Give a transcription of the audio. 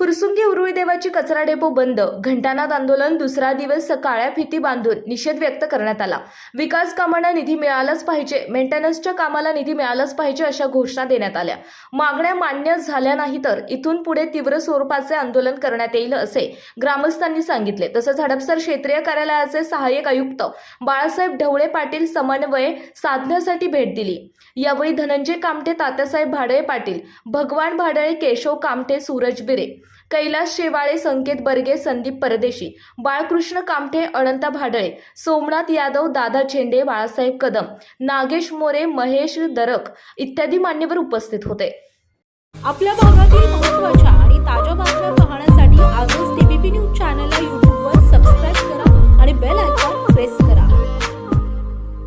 फुरसुंगी उरुळी देवाची कचरा डेपो बंद. घंटानाद आंदोलन दुसरा दिवस काळ्या फिती बांधून निषेध व्यक्त करण्यात आला. विकास कामांना निधी मिळालाच पाहिजे मेंटेनन्सच्या कामाला निधी मिळालाच पाहिजे अशा घोषणा देण्यात आल्या. मागण्या मान्य झाल्या नाही तर इथून पुढे तीव्र स्वरूपाचे आंदोलन करण्यात येईल असे ग्रामस्थांनी सांगितले. तसंच हडपसर क्षेत्रीय कार्यालयाचे सहाय्यक आयुक्त बाळासाहेब ढवळे पाटील समन्वय साधण्यासाठी भेट दिली. यावेळी धनंजय कामटे तात्यासाहेब भाडळे पाटील भगवान भाडळे केशव कामटे सूरज बिरे कैलास शेवाळे संकेत बर्गे संदीप परदेशी बाळकृष्ण कामठे अनंता भाडळे सोमनाथ यादव दादा झेंडे बाळासाहेब कदम नागेश मोरे महेश दरक इत्यादी मान्यवर उपस्थित होते. आपल्या भागातील